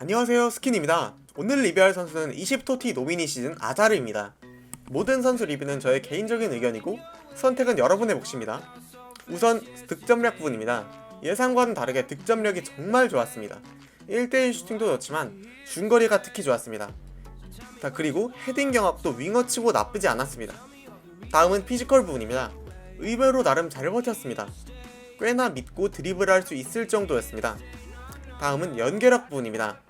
안녕하세요 스킨입니다. 오늘 리뷰할 선수는 20토티 노미니 시즌 아자르입니다. 모든 선수 리뷰는 저의 개인적인 의견이고 선택은 여러분의 몫입니다. 우선 득점력 부분입니다. 예상과는 다르게 득점력이 정말 좋았습니다. 1대1 슈팅도 좋지만 중거리가 특히 좋았습니다. 자 그리고 헤딩 경합도 윙어치고 나쁘지 않았습니다. 다음은 피지컬 부분입니다. 의외로 나름 잘 버텼습니다. 꽤나 믿고 드리블할 수 있을 정도였습니다. 다음은 연결력 부분입니다.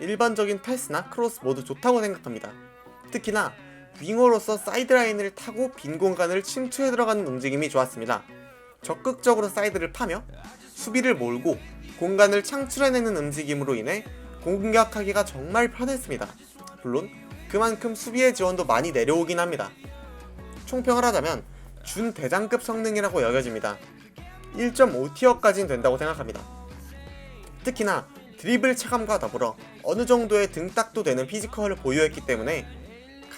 일반적인 패스나 크로스 모두 좋다고 생각합니다. 특히나 윙어로서 사이드라인을 타고 빈 공간을 침투해 들어가는 움직임이 좋았습니다. 적극적으로 사이드를 파며 수비를 몰고 공간을 창출해내는 움직임으로 인해 공격하기가 정말 편했습니다. 물론 그만큼 수비의 지원도 많이 내려오긴 합니다. 총평을 하자면 준 대장급 성능이라고 여겨집니다. 1.5티어까지는 된다고 생각합니다. 특히나 드리블 체감과 더불어 어느 정도의 등딱도 되는 피지컬을 보유했기 때문에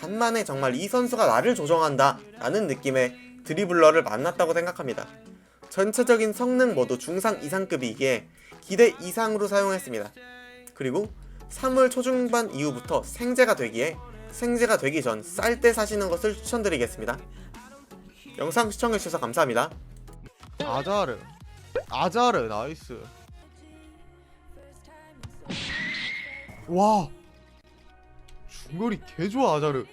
간만에 정말 이 선수가 나를 조정한다 라는 느낌의 드리블러를 만났다고 생각합니다. 전체적인 성능 모두 중상 이상급이기에 기대 이상으로 사용했습니다. 그리고 3월 초중반 이후부터 생제가 되기에 생제가 되기 전 쌀 때 사시는 것을 추천드리겠습니다. 영상 시청해주셔서 감사합니다. 아자르 아자르 나이스 와. 중거리 개 좋아 아자르.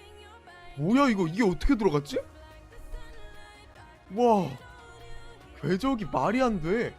뭐야 이거? 이게 어떻게 들어갔지? 와. 궤적이 말이 안돼